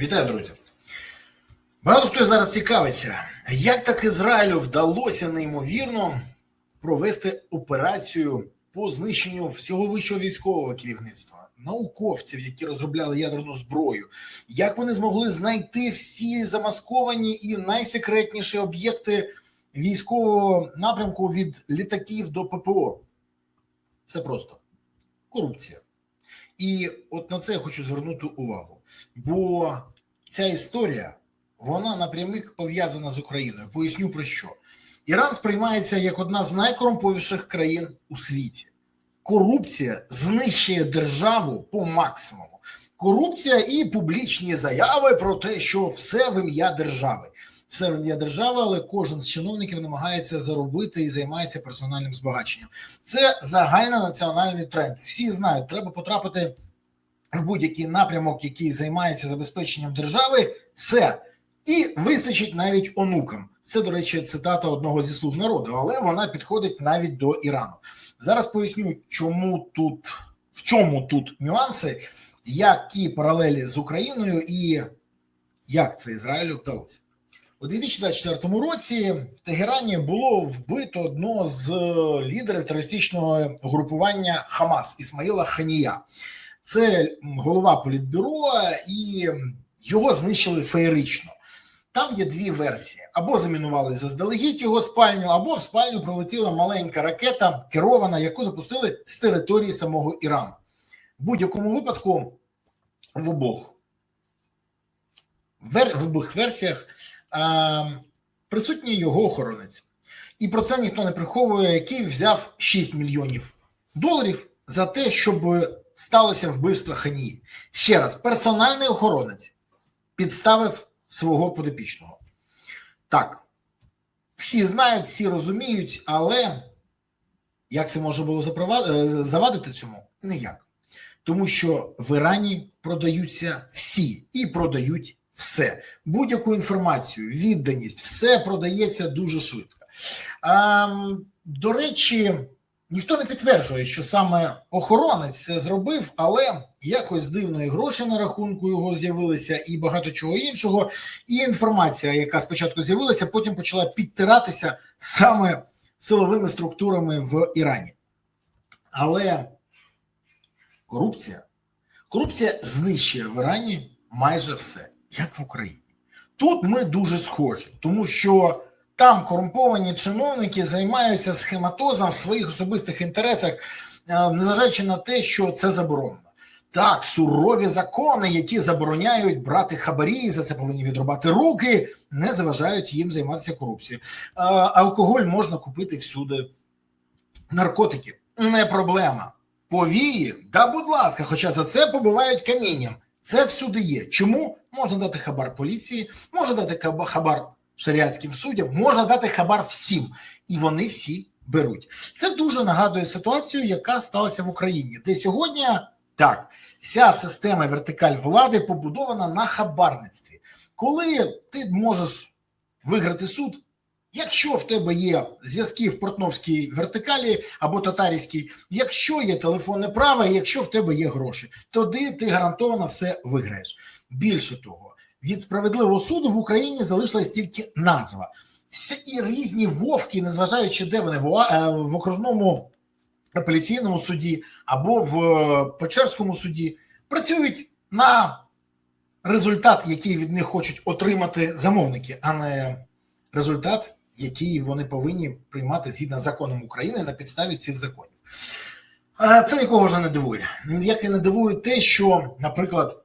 Вітаю, друзі. Багато хто зараз цікавиться, як так Ізраїлю вдалося неймовірно провести операцію по знищенню всього вищого військового керівництва, науковців, які розробляли ядерну зброю, як вони змогли знайти всі замасковані і найсекретніші об'єкти військового напрямку від літаків до ППО. Все просто корупція. І от на це я хочу звернути увагу. Бо ця історія вона напрямик пов'язана з Україною. Поясню про що. Іран сприймається як одна з найкорумповіших країн у світі. Корупція знищує державу по максимуму. Корупція і публічні заяви про те, що все в ім'я держави. Все в ім'я держави, але кожен з чиновників намагається заробити і займається персональним збагаченням. Це загальнонаціональний тренд. Всі знають, треба потрапити в будь-який напрямок, який займається забезпеченням держави, все. І вистачить навіть онукам. Це, до речі, цитата одного зі слуг народу, але вона підходить навіть до Ірану. Зараз поясню, чому тут, в чому тут нюанси, які паралелі з Україною і як це Ізраїлю вдалося. У 2024 році в Тегерані було вбито одного з лідерів терористичного групування Хамас Ісмаїла Ханія. Це голова політбюро, і його знищили феєрично. Там є дві версії: або замінували заздалегідь його спальню, або в спальню прилетіла маленька ракета, керована, яку запустили з території самого Ірану. В будь-якому випадку в обох в обох версіях присутній його охоронець. І про це ніхто не приховує, який взяв 6 мільйонів доларів за те, щоб сталося вбивство Ханії. Ще раз, персональний охоронець підставив свого подопічного. Так, всі знають, всі розуміють, але як це може було завадити цьому? Ніяк. Тому що в Ірані продаються всі і продають все. Будь-яку інформацію, відданість, все продається дуже швидко. А, до речі, ніхто не підтверджує, що саме охоронець це зробив, але якось дивно і гроші на рахунку його з'явилися, і багато чого іншого. І інформація, яка спочатку з'явилася, потім почала підтиратися саме силовими структурами в Ірані. Але корупція, корупція знищує в Ірані майже все, як в Україні. Тут ми дуже схожі, тому що там корумповані чиновники займаються схематозом в своїх особистих інтересах, е, незважаючи на те, що це заборонено. Так, сурові закони, які забороняють брати хабарі, за це повинні відрубати руки, не заважають їм займатися корупцією. Е, Алкоголь можна купити всюди. Наркотики не проблема. Повії, да, будь ласка, хоча за це побивають камінням. Це всюди є. Чому можна дати хабар поліції, можна дати хабар шаріатським суддям, можна дати хабар всім, і вони всі беруть. Це дуже нагадує ситуацію, яка сталася в Україні, де сьогодні так вся система вертикаль влади побудована на хабарництві. Коли ти можеш виграти суд, якщо в тебе є зв'язки в портновській вертикалі або татарській, якщо є телефонне право, якщо в тебе є гроші, тоді ти гарантовано все виграєш. Більше того, від справедливого суду в Україні залишилась тільки назва. Всі і різні вовки, незважаючи де вони в, е, окружному апеляційному суді або в е, Печерському суді, працюють на результат, який від них хочуть отримати замовники, а не результат, який вони повинні приймати згідно з законом України на підставі цих законів. Це нікого вже не дивує. Як і не дивує те, що, наприклад,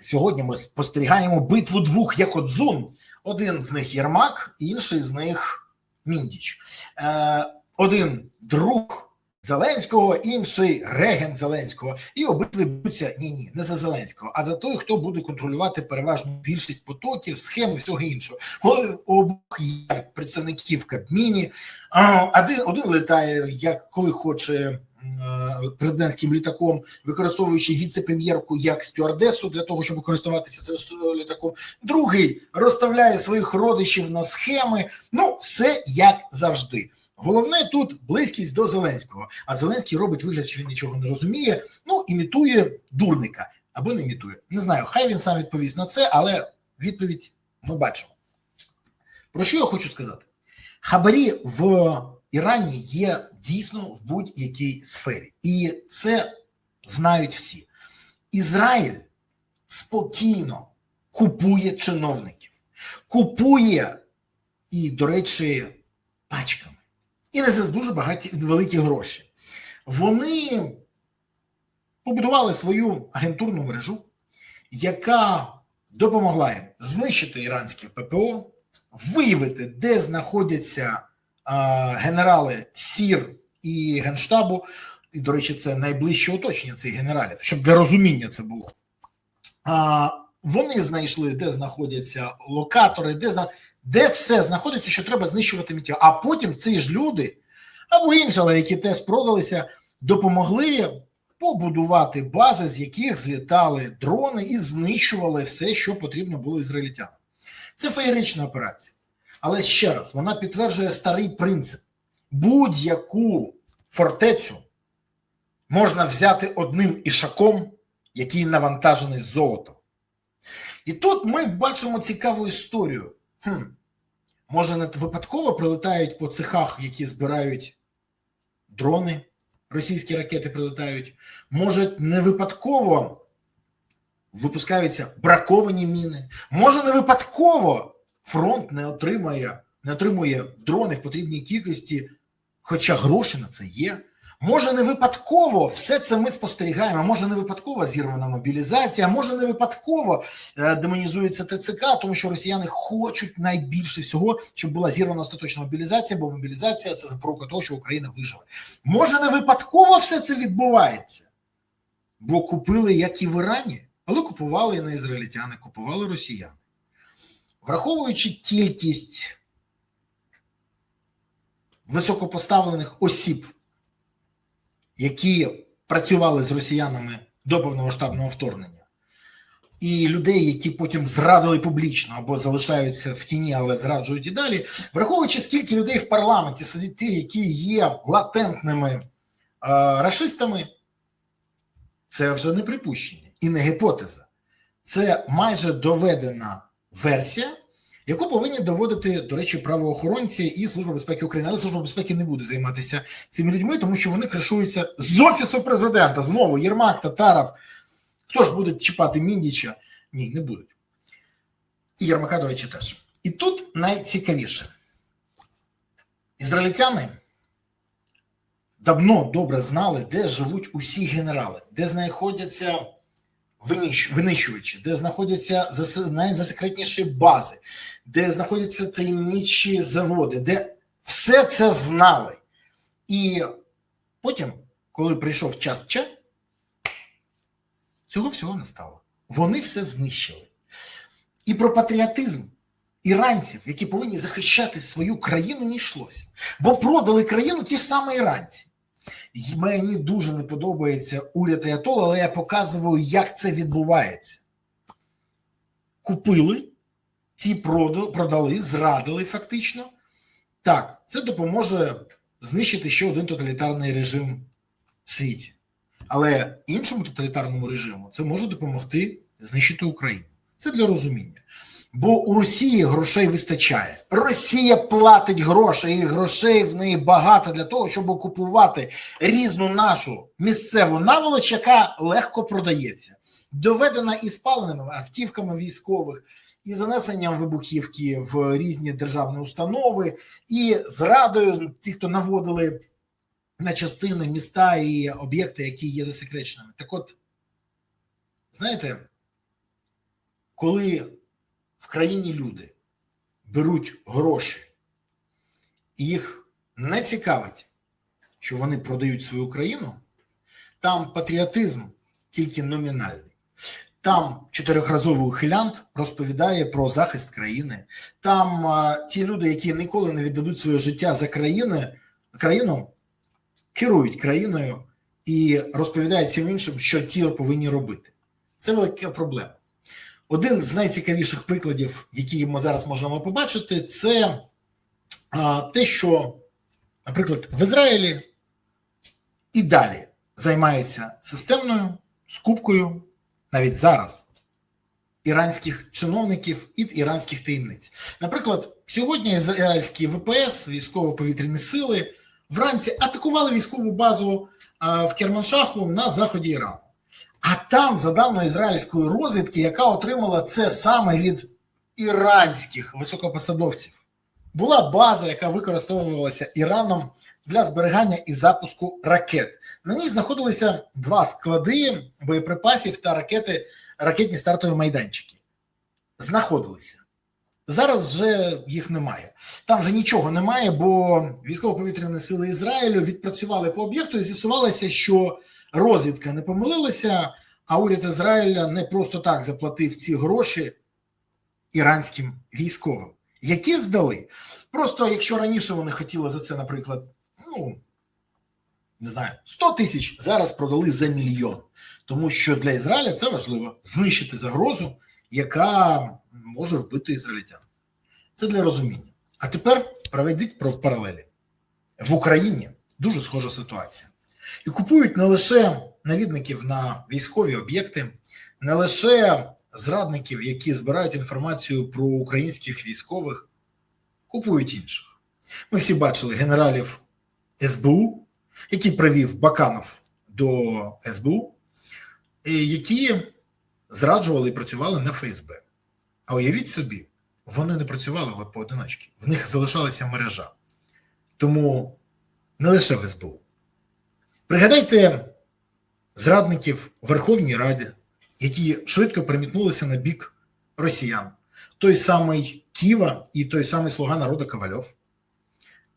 сьогодні ми спостерігаємо битву двох як от зун. Один з них Єрмак, інший з них Міндіч. Е, один друг Зеленського, інший регент Зеленського. І обидві б'ються ні, ні, не за Зеленського, а за той, хто буде контролювати переважну більшість потоків, схем і всього іншого. Коли обох є представники в Кабміні, один, один літає, як коли хоче президентським літаком, використовуючи віце-прем'єрку як стюардесу для того, щоб користуватися цим літаком. Другий розставляє своїх родичів на схеми. Ну, все як завжди. Головне тут близькість до Зеленського. А Зеленський робить вигляд, що він нічого не розуміє. Ну імітує дурника. або не імітує. Не знаю, хай він сам відповість на це, але відповідь ми бачимо. Про що я хочу сказати? Хабарі в Ірані є дійсно в будь-якій сфері, і це знають всі. Ізраїль спокійно купує чиновників, купує і, до речі, пачками. І не за дуже багаті великі гроші. Вони побудували свою агентурну мережу, яка допомогла їм знищити іранське ППО, виявити, де знаходяться генерали СІР і Генштабу. І, до речі, це найближче оточення цих генералів, щоб для розуміння це було. А, Вони знайшли, де знаходяться локатори, де зна- де все знаходиться, що треба знищувати миття. А потім ці ж люди, або інші, але які теж продалися, допомогли побудувати бази, з яких злітали дрони і знищували все, що потрібно було ізраїльтянам. Це феєрична операція. Але ще раз, вона підтверджує старий принцип: будь-яку фортецю можна взяти одним ішаком, який навантажений золотом. І тут ми бачимо цікаву історію. Хм, Може, не випадково прилетають по цехах, які збирають дрони, російські ракети прилетають. Може, не випадково випускаються браковані міни. Може, не випадково фронт не отримає, не отримує дрони в потрібній кількості, хоча гроші на це є. Може, не випадково все це ми спостерігаємо. Може, не випадково зірвана мобілізація, може не випадково е, демонізується ТЦК, тому що росіяни хочуть найбільше всього, щоб була зірвана остаточна мобілізація, бо мобілізація це запорука того, що Україна виживе. Може, не випадково все це відбувається, бо купили як і в Ірані, але купували і не ізраїльтяни, купували росіяни. Враховуючи кількість високопоставлених осіб які працювали з росіянами до повномасштабного вторгнення, і людей, які потім зрадили публічно або залишаються в тіні, але зраджують і далі, враховуючи скільки людей в парламенті сидить ті, які є латентними е, рашистами, це вже не припущення і не гіпотеза. Це майже доведена версія, яку повинні доводити, до речі, правоохоронці і Служба безпеки України. Але Служба безпеки не буде займатися цими людьми, тому що вони кришуються з офісу президента. Знову Єрмак, Татаров. Хто ж буде чіпати Міндіча? Ні, не будуть. І Єрмака, до речі, теж. І тут найцікавіше. Ізраїльтяни давно добре знали, де живуть усі генерали, де знаходяться винищувачі, де знаходяться найзасекретніші бази, де знаходяться таємничі заводи, де все це знали. І потім, коли прийшов час Ч, цього всього не стало. Вони все знищили. І про патріотизм іранців, які повинні захищати свою країну, не йшлося. Бо продали країну ті ж самі іранці. Мені дуже не подобається уряд Аятола, але я показую, як це відбувається. Купили, прода- продали, зрадили фактично. Так, це допоможе знищити ще один тоталітарний режим в світі. Але іншому тоталітарному режиму це може допомогти знищити Україну. Це для розуміння. Бо у Росії грошей вистачає. Росія платить гроші, і грошей в неї багато для того, щоб окупувати різну нашу місцеву наволоч, яка легко продається. Доведена і спаленими автівками військових, і занесенням вибухівки в різні державні установи, і зрадою тих, хто наводили на частини міста і об'єкти, які є засекреченими. Так от, знаєте, коли в країні люди беруть гроші, і їх не цікавить, що вони продають свою країну, там патріотизм тільки номінальний. Там чотирьохразовий ухилянт розповідає про захист країни. Там а, ті люди, які ніколи не віддадуть своє життя за країни, країну, керують країною і розповідають всім іншим, що ті повинні робити. Це велика проблема. Один з найцікавіших прикладів, які ми зараз можемо побачити, це те, що, наприклад, в Ізраїлі і далі займаються системною скупкою навіть зараз іранських чиновників і іранських таємниць. Наприклад, сьогодні ізраїльські ВПС, військово-повітряні сили, вранці атакували військову базу в Керманшаху на заході Ірану. А там, за даною ізраїльської розвідки, яка отримала це саме від іранських високопосадовців, була база, яка використовувалася Іраном для зберігання і запуску ракет. На ній знаходилися два склади боєприпасів та ракети, ракетні стартові майданчики. Знаходилися. Зараз вже їх немає. Там вже нічого немає, бо військово-повітряні сили Ізраїлю відпрацювали по об'єкту і з'ясувалося, що розвідка не помилилася, а уряд Ізраїля не просто так заплатив ці гроші іранським військовим, які здали. Просто якщо раніше вони хотіли за це, наприклад, ну не знаю, 100 тисяч зараз продали за мільйон, тому що для Ізраїля це важливо знищити загрозу, яка може вбити ізраїльтян. Це для розуміння. А тепер проведіть про паралелі в Україні. Дуже схожа ситуація, і купують не лише навідників на військові об'єкти, не лише зрадників, які збирають інформацію про українських військових, купують інших. Ми всі бачили генералів СБУ, який привів Баканов до СБУ, які зраджували і працювали на ФСБ. А уявіть собі, вони не працювали поодиночки, в них залишалася мережа. Тому не лише в СБУ. Пригадайте зрадників Верховній Раді, які швидко перемітнулися на бік росіян. Той самий Ківа і той самий слуга народу Ковальов.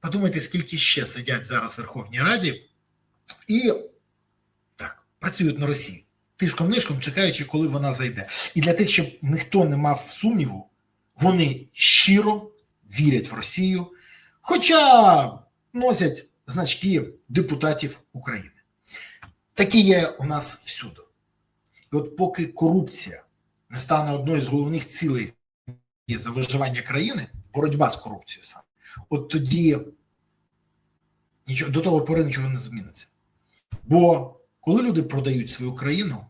Подумайте, скільки ще сидять зараз в Верховній Раді і так, працюють на Росії, тишком нишком чекаючи, коли вона зайде. І для тих, щоб ніхто не мав сумніву, вони щиро вірять в Росію, хоча носять значки депутатів України. Такі є у нас всюди. І от поки корупція не стане одною з головних цілей за виживання країни, боротьба з корупцією саме, от тоді нічого, до того пори нічого не зміниться. Бо коли люди продають свою країну,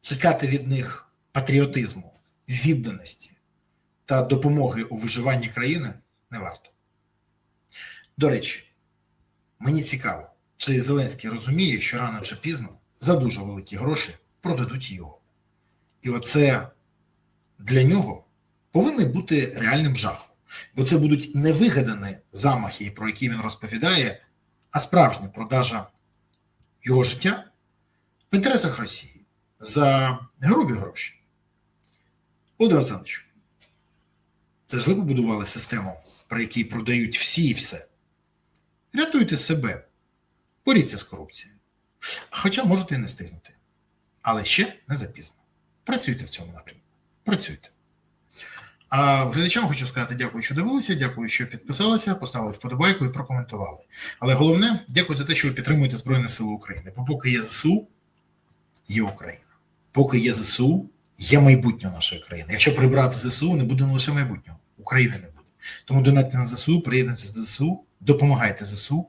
чекати від них патріотизму, відданості та допомоги у виживанні країни не варто. До речі, мені цікаво, чи Зеленський розуміє, що рано чи пізно за дуже великі гроші продадуть його. І оце для нього повинен бути реальним жахом. Бо це будуть не вигадані замахи, про які він розповідає, а справжня продажа його життя в інтересах Росії за грубі гроші. Олександрович, це ж ви побудували систему, при якій продають всі і все. Рятуйте себе, боріться з корупцією. Хоча можете і не стигнути. Але ще не запізно. Працюйте в цьому напрямку. Працюйте. А глядачам хочу сказати дякую, що дивилися, дякую, що підписалися, поставили вподобайку і прокоментували. Але головне, дякую за те, що ви підтримуєте Збройні Сили України. Бо поки є ЗСУ, є Україна. Поки є ЗСУ, є майбутнє нашої країни. Якщо прибрати ЗСУ, не буде лише майбутнього, України не буде. Тому донатьте на ЗСУ, приєднуйтесь до ЗСУ, допомагайте ЗСУ,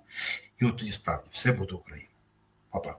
і от тоді справді все буде Україна. Па-па.